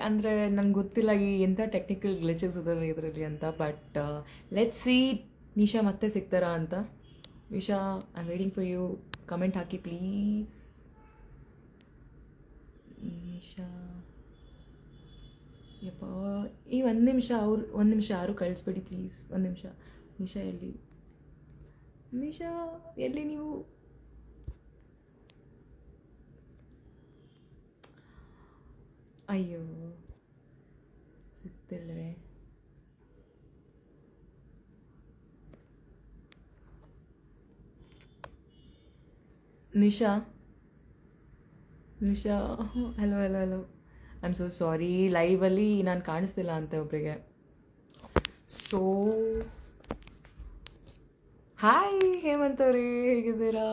ಅಂದರೆ ನಂಗೆ ಗೊತ್ತಿಲ್ಲ ಈ ಎಂಥ ಟೆಕ್ನಿಕಲ್ ಗ್ಲಿಚಸ್ ಇದಾವೆ ಇದರಲ್ಲಿ ಅಂತ ಬಟ್ ಲೆಟ್ ಸಿ ನಿಶಾ ಮತ್ತೆ ಸಿಗ್ತಾರಾ ಅಂತ. Nisha I waiting for you comment hockey please Nisha. ಯಪ್ಪ, ಈ ಒಂದು ನಿಮಿಷ ಅವ್ರು, ಒಂದು ನಿಮಿಷ ಯಾರು ಕಳಿಸ್ಬೇಡಿ ಪ್ಲೀಸ್ ಒಂದು ನಿಮಿಷ. ನಿಶಾ ಎಲ್ಲಿ? ನಿಶಾ, ಎಲ್ಲಿ ನೀವು? ಅಯ್ಯೋ ಸಿಗ್ತಿಲ್ವೇ Nisha? Nisha hello hello hello I am so sorry ಲೈವಲ್ಲಿ ನಾನು ಕಾಣಿಸ್ತಿಲ್ಲ ಅಂತ ಒಬ್ಬರಿಗೆ ಸೋ ಹಾಯ್ ಹೇಮಂತವ್ರಿ ಹೇಗಿದ್ದೀರಾ?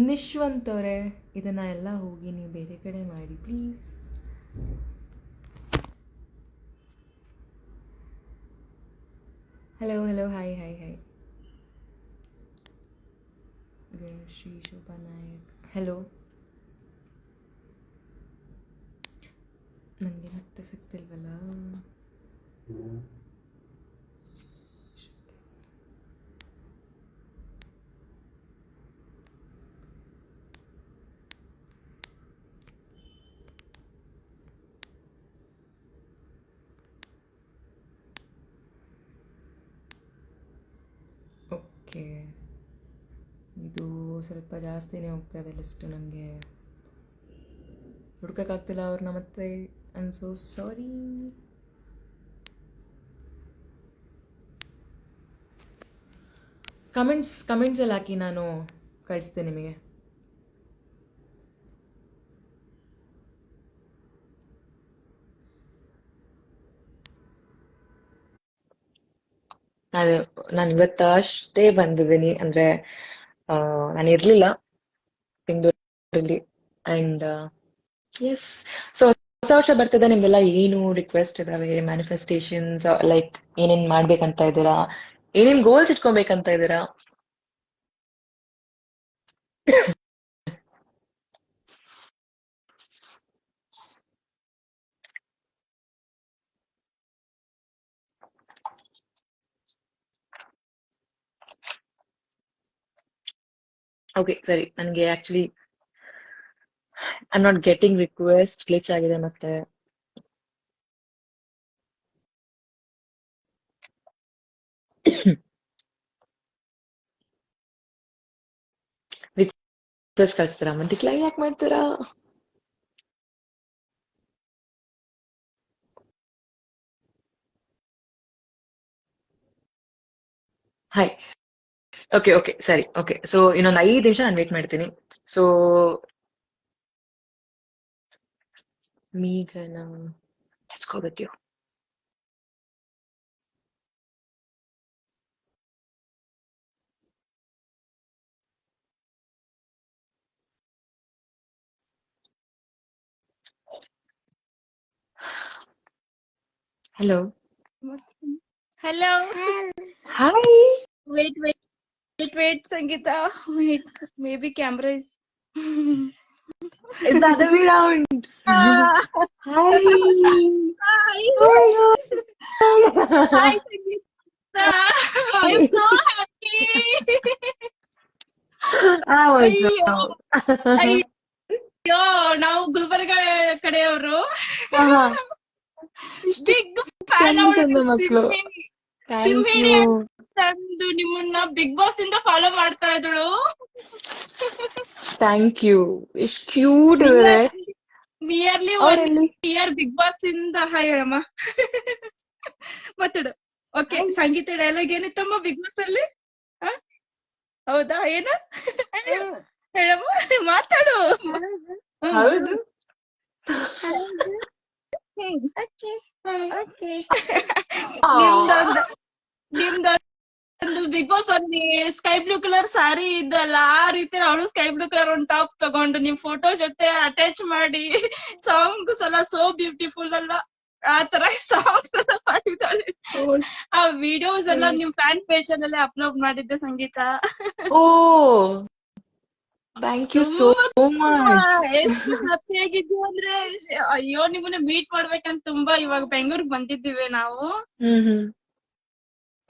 ನಿಶ್ವಂತ್ ಅವರೇ ಇದನ್ನ ಎಲ್ಲ ಹೋಗಿ ನೀವು ಬೇರೆ ಕಡೆ ಮಾಡಿ please hello hello hi hi hi Shri Shobha Nayak. Hello ನನಗೆ ಮತ್ತೆ ಸಿಗ್ತಿಲ್ವಲ್ಲ? ಓಕೆ. ಇದು ಸ್ವಲ್ಪ ಜಾಸ್ತಿನೇ ಹೋಗ್ತಾ ಇದೆ ಲಿಸ್ಟು ನನಗೆ ಹುಡ್ಕೋಕ್ಕಾಗ್ತಿಲ್ಲ ಅವ್ರನ್ನ ಮತ್ತೆ. I am so sorry comments ಕಮೆಂಟ್ಸಲ್ಲಿ ಹಾಕಿ ನಾನು ಕಳಿಸ್ತೇನೆ ನಿಮಗೆ. ನಾನು ನಾನು ಇವತ್ತು ಅಷ್ಟೇ ಬಂದಿದ್ದೀನಿ. ಅಂದ್ರೆ ನಾನು ಇರ್ಲಿಲ್ಲ ಬೆಂಗಳೂರಲ್ಲಿ ಅಂಡ್ ಎಸ್ ಸೊ ಹೊಸ ವರ್ಷ ಬರ್ತಿದೆ. ನಿಮ್ಗೆಲ್ಲ ಏನು ರಿಕ್ವೆಸ್ಟ್ ಇದಾವೆ? ಮ್ಯಾನಿಫೆಸ್ಟೇಷನ್ಸ್ ಲೈಕ್ ಏನೇನ್ ಮಾಡ್ಬೇಕಂತ ಇದ್ದೀರಾ? ಏನೇನ್ ಗೋಲ್ಸ್ ಇಟ್ಕೊಬೇಕಂತ ಇದ್ದೀರಾ? ಓಕೆ ಸರಿ. ನನಗೆ actually I not getting request glitch ಆಗಿದೆ ಮತ್ತೆ. ರಿಕ್ವೆಸ್ಟ್ ಕಳಿಸ್ತೀರಾ? ಮತ್ತೆ ಕ್ಲೈ ಯಾಕೆ ಮಾಡ್ತೀರಾ? ಹಾಯ್ ಓಕೆ ಓಕೆ ಸರಿ ಓಕೆ ಸೊ ಇನ್ನೊಂದು ಐದು ನಿಮಿಷ ನಾನು ವೇಟ್ ಮಾಡ್ತೀನಿ. So ಮೀಗನ let's go with you hello Hello. Hi Wait, wait, ಟಿವೇಟ್ Sangeetha. Maybe camera is it the other around Sangeetha. I am so hi ಆ ವಾಯ್ಸ್ ಯೋ ನೌ ಗ್ಲೋವರ್ ಕಡೆ ಅವರು ಸ್ಟಿಕ್ ಫಾನ್ ತಂದು ನಿಮ್ಮನ್ನ ಬಿಗ್ ಬಾಸ್ ಇಂದ ಫಾಲೋ ಮಾಡ್ತಾ ಇದ್ದಳು. ಥ್ಯಾಂಕ್ ಯು ಎಷ್ಟು cute nearly one year big boss ಇಂದ ಹಾಯ್ ಹೇಳಮ್ಮ. ಮಾತಾಡು. ಓಕೆ ಸಂಗೀತ ಡೈಲಾಗ್ ಏನಿತ್ತಮ್ಮ ಬಿಗ್ ಬಾಸ್ ಅಲ್ಲಿ? ಹೌದಾ ಏನ? ಹೇಳಮ್ಮ ಮಾತಾಡು. ಹೌದು. ಹ್ಮ್. Okay Aw. ನಿಮ್ದೊಂದು ನಿಮ್ದೊಂದು ಬಿಗ್ ಬಾಸ್ ಅಲ್ಲಿ ಸ್ಕೈ ಬ್ಲೂ ಕಲರ್ ಸಾರಿ ಇದ್ದಲ್ಲ ಆ ರೀತಿ ಅವಳು ಸ್ಕೈ ಬ್ಲೂ ಕಲರ್ ಒಂದು ಟಾಪ್ ತಗೊಂಡು ನಿಮ್ ಫೋಟೋ ಜೊತೆ ಅಟ್ಯಾಚ್ ಮಾಡಿ ಸಾಂಗ್ಸ್ ಎಲ್ಲ ಸೋ ಬ್ಯೂಟಿಫುಲ್ ಅಲ್ಲ. ಆ ತರ ಸಾಂಗ್ಸ್ ಎಲ್ಲ ಮಾಡಿದ್ದಾಳೆ. ಆ ವಿಡಿಯೋಸ್ ಎಲ್ಲ ನಿಮ್ ಫ್ಯಾನ್ ಪೇಜ್ ಅಲ್ಲೇ ಅಪ್ಲೋಡ್ ಮಾಡಿದ್ದೆ Sangeetha. Oh thank you so much ಎಷ್ಟು ಹ್ಯಾಪಿ ಆಗಿದ್ವಿ ಅಂದ್ರೆ ಅಯ್ಯೋ ನಿಮ್ಮನ್ನ ಮೀಟ್ ಮಾಡ್ಬೇಕಂತ ತುಂಬಾ ಇವಾಗ ಬೆಂಗಳೂರಿಗೆ ಬಂದಿದ್ದೀವಿ ನಾವು.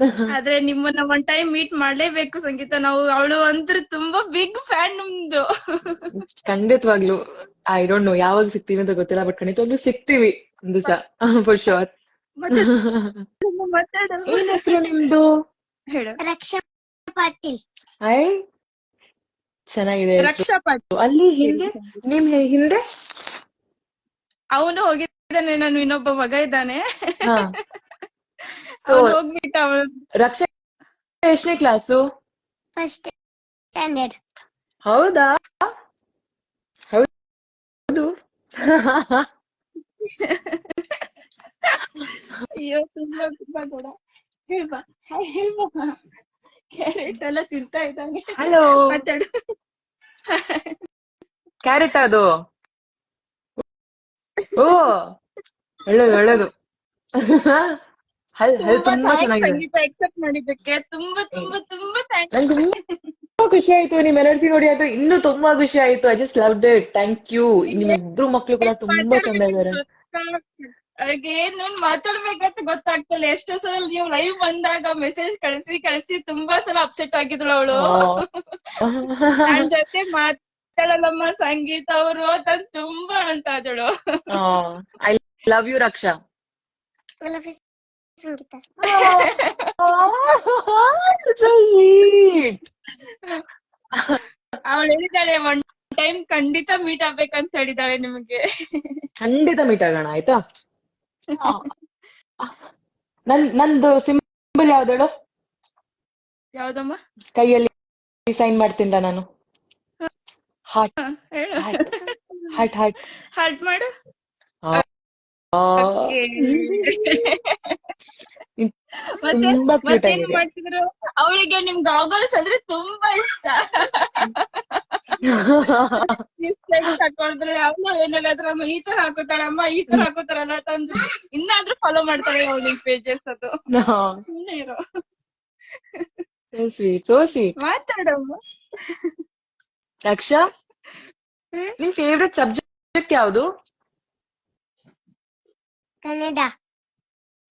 ಆದ್ರೆ ನಿಮ್ಮನ್ನ ಒನ್ ಟೈಮ್ ಮೀಟ್ ಮಾಡ್ಲೇಬೇಕು ಸಂಗೀತ. ನಾವು ಅವಳು ಅಂದ್ರೆ ತುಂಬಾ ಬಿಗ್ ಫ್ಯಾನ್ ನಮ್ದು. ಖಂಡಿತವಾಗ್ಲು. ಐ ಡೋಂಟ್ ನೋ ಯಾವಾಗ ಸಿಗ್ತೀವಿ ಅಂತ ಗೊತ್ತಿಲ್ಲ ಬಟ್ ಖಂಡಿತವಾಗ್ಲೂ ಸಿಗ್ತೀವಿ ಒಂದ್ ದಿವಸ ಫಾರ್ ಶೋರ್ ಏನ್ ಹೆಸರು ನಿಮ್ದು? ಹೇಳು. ರಕ್ಷಾ ಪಾಟೀಲ್. ಐ? ಚೆನ್ನಾಗಿದೆ. ರಕ್ಷಾ ಪಾಟೀಲ್. ಅಲ್ಲಿ ಹಿಂದೆ? ನಿಮ್ ಹಿಂದೆ? ಅವನು ಹೋಗಿದ್ದಾನೆ ನಾನು ಇನ್ನೊಬ್ಬ ಮಗ ಇದ್ದಾನೆ. ಹಾ. ಸೊ ಹೋಗ್ಬಿಟ್ಟ ರಕ್ಷಾ ಎಷ್ಟನೇ ಕ್ಲಾಸು? ಫಸ್ಟ್ ಸ್ಟ್ಯಾಂಡರ್ಡ್ ಹೌದಾ? ಹೌದು. ಅಯ್ಯೋ ತುಂಬಾ ತುಂಬಾ ಕೂಡ. ಹೇಳ್ಬಾ. ಹೇಳ್ಬಾ. ಕ್ಯಾರೆಟ್ ಎಲ್ಲ ತಿಂತಾ ಇದ್ದಾನೆ. ಹಲೋ ಮಾತಾಡು. ಕ್ಯಾರೆಟ್ ಅದು. ಓ ಒಳ್ಳೇದು ಒಳ್ಳೇದು. ತುಂಬಾ ತುಂಬಾ ಚೆನ್ನಾಗಿದೆ. ಸಂಗೀತ ಎಕ್ಸೆಪ್ಟ್ ಮಾಡಿದ್ದಕ್ಕೆ ತುಂಬಾ ತುಂಬಾ ತುಂಬಾ ತುಂಬಾ ಖುಷಿ ಆಯ್ತು. ನಿಮ್ ಎನರ್ಜಿ ನೋಡಿ ಅದು ಇನ್ನೂ ತುಂಬಾ ಖುಷಿ ಆಯ್ತು. I just love it thank you ನಿಮ್ ಇಬ್ರು ಮಕ್ಳು ಕೂಡ ತುಂಬಾ ಚಂದ ಇದಾರೆ ಏನೇನ್ ಮಾತಾಡ್ಬೇಕಂತ ಗೊತ್ತಾಗ್ತಿಲ್ಲ. ಎಷ್ಟೋ ಸಲ ನೀವು ಲೈವ್ ಬಂದಾಗ ಮೆಸೇಜ್ ಕಳಿಸಿ ಕಳಿಸಿ ತುಂಬಾ ಸಲ ಅಪ್ಸೆಟ್ ಆಗಿದ್ಳು ಅವಳು. ನನ್ ಜೊತೆ ಮಾತಾಡಲ್ಲಮ್ಮ ಸಂಗೀತ ಅವರು ಅಂತ ತುಂಬಾ ಅಂತ I love you Raksha. Sangeetha. ಅವಳು ಹೇಳಿದಾಳೆ ಒನ್ ಟೈಮ್ ಖಂಡಿತ ಮೀಟ್ ಆಗ್ಬೇಕಂತ ಹೇಳಿದಾಳೆ ನಿಮಗೆ. ಖಂಡಿತ ಮೀಟ್ ಆಗೋಣ ಆಯ್ತಾ? ನನ್ ನಂದು ಸಿಂಬಲ್ ಯಾವ್ದೇಳು ಯಾವ್ದಮ್ಮ? ಕೈಯಲ್ಲಿ ಸೈನ್ ಮಾಡ್ತೀನಿ ನಾನು. ಹಾರ್ಟ್ ಹಾರ್ಟ್ ಹಾರ್ಟ್ ಹಾರ್ಟ್ ಮಾಡು. ಮತ್ತೇನ್ ಆಗಿದೆ. ಮಾಡ್ತಿದ್ರು? ಅವಳಿಗೆ ನಿಮ್ ಗಾಗಲ್ಸ್ ಅಂದ್ರೆ ತುಂಬಾ ಇಷ್ಟ. ಹಾಕೊಳ್ತಾರೆ ಅವಳು ಏನಾದ್ರಮ್ಮ ಈ ತರ ಹಾಕೋತಾಳಮ್ಮ ಈ ತರ ಹಾಕೋತಾರಲ್ಲ ತಂದು ಇನ್ನಾದ್ರೂ ಫಾಲೋ ಮಾಡ್ತಾರೆ ಅವಳಿಗೆ ಪೇಜಸ್ ಅದು. ಸುಮ್ಮನೆ ಇರೋ. ಸೋ ಸ್ವೀಟ್ ಸೋ ಸ್ವೀಟ್ ಮಾತಾಡಮ್ಮ. ರಕ್ಷಾ? ನಿಮ್ ಫೇವ್ರೆಟ್ ಸಬ್ಜೆಕ್ಟ್ ಯಾವುದು? ಕನ್ನಡ.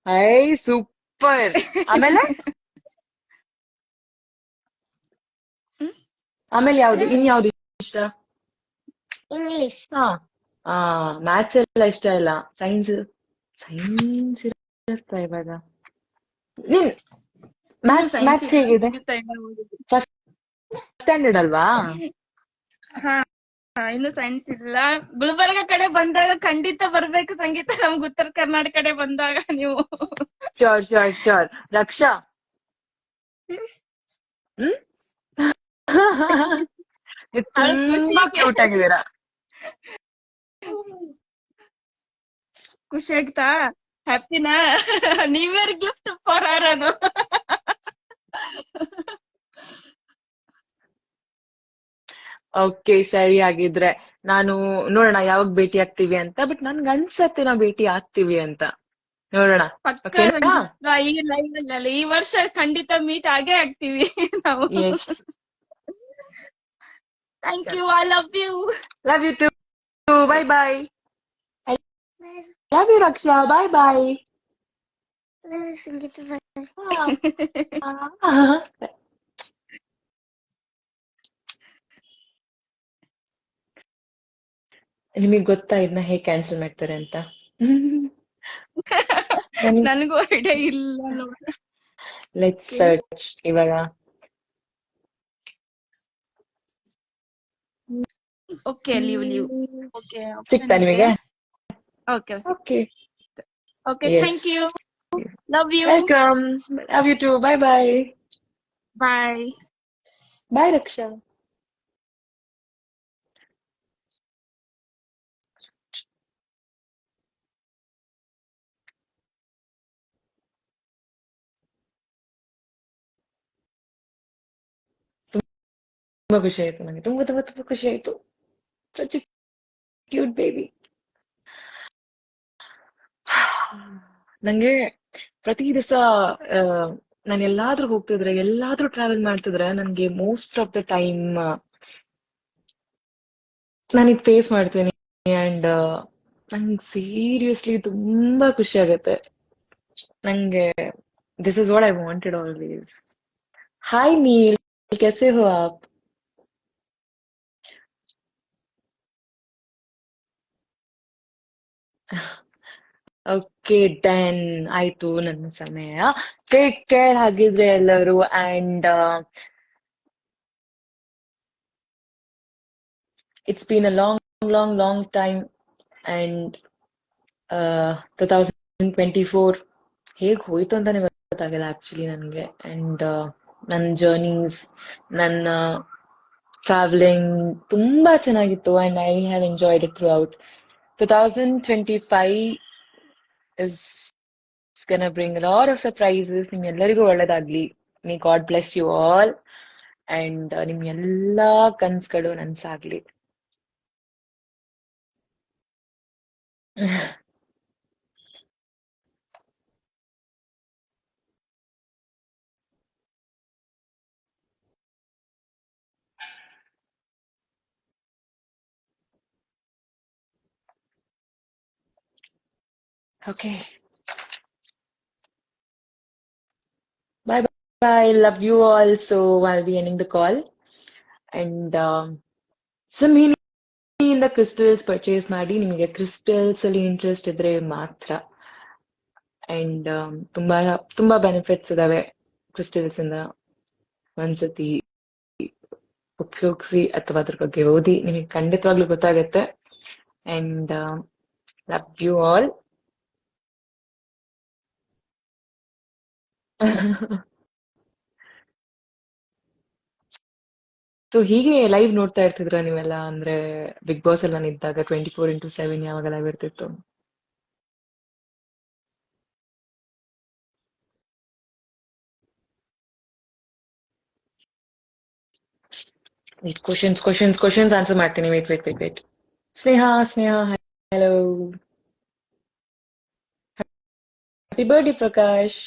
ಐ ಸೂಪರ್ ಆಮೇಲೆ? ಆಮೇಲೆ ಯಾವ್ದು? ಇನ್ ಯಾವ್ದು ಇಷ್ಟ? ಇಂಗ್ಲಿಷ್ ಹಾ. ಆ ಮ್ಯಾಥ್ಸ್ ಎಲ್ಲ ಇಷ್ಟ ಇಲ್ಲ. ಸೈನ್ಸ್ ಸೈನ್ಸ್ ಇರುತ್ತಾ ಇವಾಗ? ನಿನ್ ಮ್ಯಾಥ್ಸ್ ಮ್ಯಾಥ್ಸ್ ಹೇಗಿದೆ? ಸ್ಟ್ಯಾಂಡರ್ಡ್ ಅಲ್ವಾ? ಇನ್ನು ಸೈನ್ಸ್ ಇಲ್ಲ. ಗುಲ್ಬರ್ಗ ಕಡೆ ಬಂದಾಗ ಖಂಡಿತ ಬರ್ಬೇಕು ಸಂಗೀತ. ನಮ್ಗೆ ಉತ್ತರ ಕರ್ನಾಟಕ ಕಡೆ ಬಂದಾಗ ನೀವು ಶೋರ್ ಶೋರ್ ಶೋರ್ ರಕ್ಷಾ ತುಂಬಾ. ಕ್ಯೂಟ್ ಆಗಿದ್ದೀರಾ? ಖುಷಿ ಆಗ್ತಾ? ಹ್ಯಾಪಿನಾ? ನೀವ್ ಇಯರ್ ಗಿಫ್ಟ್ ಫಾರ್ ಆರ್ ಅದು ಓಕೆ ಸರಿ ಆಗಿದ್ರೆ ನಾನು ನೋಡೋಣ ಯಾವಾಗ ಭೇಟಿ ಆಗ್ತೀವಿ ಅಂತ ಬಟ್ ನನ್ಗೆ ಅನ್ಸತ್ತೆ ನಾವು ಭೇಟಿ ಆಗ್ತೀವಿ ಅಂತ. ನೋಡೋಣ. ಈ ಲೈವ್ ಈ ವರ್ಷ ಖಂಡಿತ ಮೀಟ್ ಆಗೇ ಆಗ್ತೀವಿ ನಾವು. Thank you I love you love you too bye bye love you Raksha bye bye ನಿಮಗ್ ಗೊತ್ತಾ ಇದನ್ನ ಹೇಗ್ ಕ್ಯಾನ್ಸಲ್ ಮಾಡ್ತಾರೆ ಅಂತ? ನನಗೂ ಐಡಿಯಾ ಇಲ್ಲ ನೋಡಿ. ಲೆಟ್ಸ್ ಸರ್ಚ್ ಇವಾಗ. ಓಕೆ ಲೀವ್ ಲೀವ್ ಓಕೆ ಸಿಕ್ತಾ ನಿಮಗೆ? Okay okay okay Yes. Thank you love you welcome love you too bye bye bye bye Raksha ತುಂಬಾ ಖುಷಿ ಆಯ್ತು ನನಗೆ ತುಂಬಾ ತುಂಬಾ ತುಂಬಾ ಖುಷಿ ಆಯ್ತು ಸಚ್ ಕ್ಯೂಟ್ ಬೇಬಿ ನಂಗೆ ಪ್ರತಿ ದಿವಸ ನಾನು ಎಲ್ಲಾದ್ರೂ ಹೋಗ್ತಿದ್ರೆ ಎಲ್ಲಾದ್ರೂ ಟ್ರಾವೆಲ್ ಮಾಡ್ತಿದ್ರೆ ನನ್ಗೆ ಮೋಸ್ಟ್ ಆಫ್ ದ ಟೈಮ್ ನಾನು ಇದು ಫೇಸ್ ಮಾಡ್ತೀನಿ ಅಂಡ್ ನಂಗೆ ಸೀರಿಯಸ್ಲಿ ತುಂಬಾ ಖುಷಿ ಆಗತ್ತೆ ನಂಗೆ this is what I wanted always hi Neel कैसे हो आप ಓಕೆ ಡನ್ ಆಯ್ತು ನನ್ನ ಸಮಯ. ಟೇಕ್ ಕೇರ್ ಹಾಗಿದ್ರೆ ಎಲ್ಲರೂ and it's been a long long long time and two thousand twenty four ಹೇಗೆ ಹೋಯ್ತು ಅಂತಾನೆ ಗೊತ್ತಾಗಿಲ್ಲ ಆಕ್ಚುಲಿ ನನಗೆ. ಅಂಡ್ ನನ್ನ ಜರ್ನೀಸ್ ನನ್ನ ಟ್ರಾವೆಲಿಂಗ್ ತುಂಬಾ ಚೆನ್ನಾಗಿತ್ತು and I have enjoyed it throughout two thousand twenty five is gonna bring a lot of surprises. ನಿಮ್ಮೆಲ್ಲರಿಗೂ ಒಳ್ಳೇದಾಗ್ಲಿ. May God bless you all and ನಿಮ್ ಎಲ್ಲಾ ಕನ್ಸ್ಗಳು ನನ್ಸಾಗ್ಲಿ. Okay. Bye bye. Love you all. So I'll be ending the call. And um, some ಇಂದ crystals purchase ಮಾಡಿ ನಿಮಗೆ crystals ಅಲ್ಲಿ interest ಇದ್ರೆ ಮಾತ್ರ ಅಂಡ್ ತುಂಬಾ ತುಂಬಾ ಬೆನಿಫಿಟ್ಸ್ ಇದಾವೆ ಕ್ರಿಸ್ಟಲ್ಸ್ ಇಂದ ಒಂದ್ಸತಿ ಉಪಯೋಗಿಸಿ ಅಥವಾ ಅದ್ರ ಬಗ್ಗೆ ಓದಿ ನಿಮಗೆ ಖಂಡಿತವಾಗ್ಲೂ ಗೊತ್ತಾಗತ್ತೆ and love you all so ಹೀಗೆ ಲೈವ್ ನೋಡ್ತಾ ಇರ್ತಿದ್ರ ನೀವೆಲ್ಲ? ಅಂದ್ರೆ ಬಿಗ್ ಬಾಸ್ ಎಲ್ಲ ಇದ್ದಾಗ ಟ್ವೆಂಟಿ ಫೋರ್ ಇಂಟು ಸೆವೆನ್ ಯಾವಾಗ ಲೈವ್ ಇರ್ತಿತ್ತು? Wait questions questions questions answer ಮಾಡ್ತೀನಿ. Wait wait wait wait Sneha Sneha hello happy birthday Prakash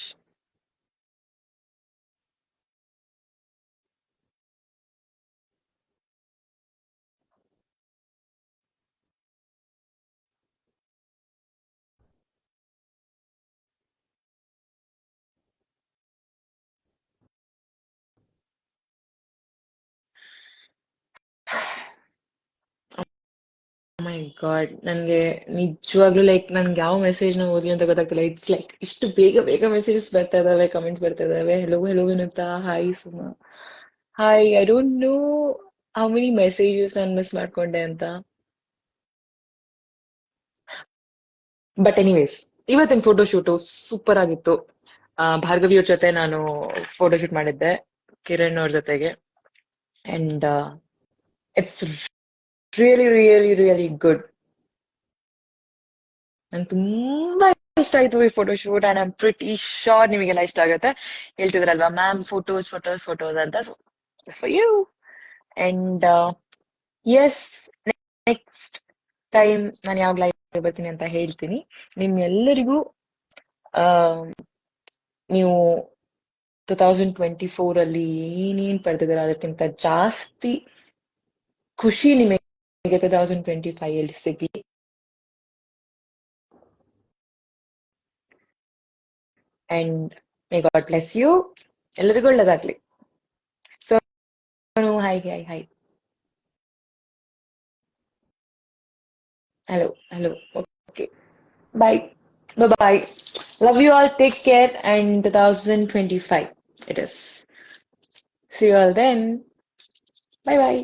my God ನನ್ಗೆ ನಿಜವಾಗ್ಲೂ ಲೈಕ್ ನನ್ಗೆ ಯಾವ ಮೆಸೇಜ್ನ ಓದ್ಲಿ ಅಂತ ಗೊತ್ತಾಗ್ತಿಲ್ಲ. ಇಟ್ಸ್ ಲೈಕ್ ಇಷ್ಟು ಬೇಗ ಬೇಗ ಮೆಸೇಜಸ್ ಬರ್ತಾ ಇದಾವೆ ಕಮೆಂಟ್ಸ್ ಬರ್ತಾ ಇದಾವೆ. Hello hello Vinutha. Hi Suma. Hi I don't know how many messages ನಾನು ಮಿಸ್ ಮಾಡ್ಕೊಂಡೆ ಅಂತ. ಬಟ್ ಎನಿವೇಸ್ ಇವತ್ತಿನ ಫೋಟೋ ಶೂಟು ಸೂಪರ್ ಆಗಿತ್ತು. ಭಾರ್ಗವಿಯ ಜೊತೆ ನಾನು ಫೋಟೋ ಶೂಟ್ ಮಾಡಿದ್ದೆ, ಕಿರಣ್ ಅವ್ರ ಜೊತೆಗೆ. And it's really really really good ನಂಗೆ ತುಂಬಾ ಇಷ್ಟ ಆಯ್ತು ಈ photo shoot and I'm pretty sure ನಿಮಗೆಲ್ಲ ಇಷ್ಟ ಆಗುತ್ತೆ. ಹೇಳ್ತಿದ್ರಲ್ವಾ ಮ್ಯಾಮ್ ಫೋಟೋಸ್ ಫೋಟೋಸ್ ಫೋಟೋಸ್ ಅಂತ. You and yes next time ನಾನು ಯಾವಾಗ ಲೈವ್ ಬರ್ತೀನಿ ಅಂತ ಹೇಳ್ತೀನಿ. ನಿಮ್ಮೆಲ್ಲರಿಗೂ ನೀವು ಟೂ ತೌಸಂಡ್ ಟ್ವೆಂಟಿ ಫೋರ್ ಅಲ್ಲಿ ಏನೇನ್ ಪಡೆದಿದ್ದೀರ ಅದಕ್ಕಿಂತ ಜಾಸ್ತಿ ಖುಷಿ ನಿಮಗೆ ಟೂ ತೌಸಂಡ್ ಟ್ವೆಂಟಿ ಫೈವ್ ಅಲ್ಲಿ ಸಿಗ್ಲಿ and may God bless you ಎಲ್ಲರಿಗೂ ಒಳ್ಳೇದಾಗ್ಲಿ so hi hi hi hello hello okay bye bye bye love you all take care and 2025 it is see you all then bye bye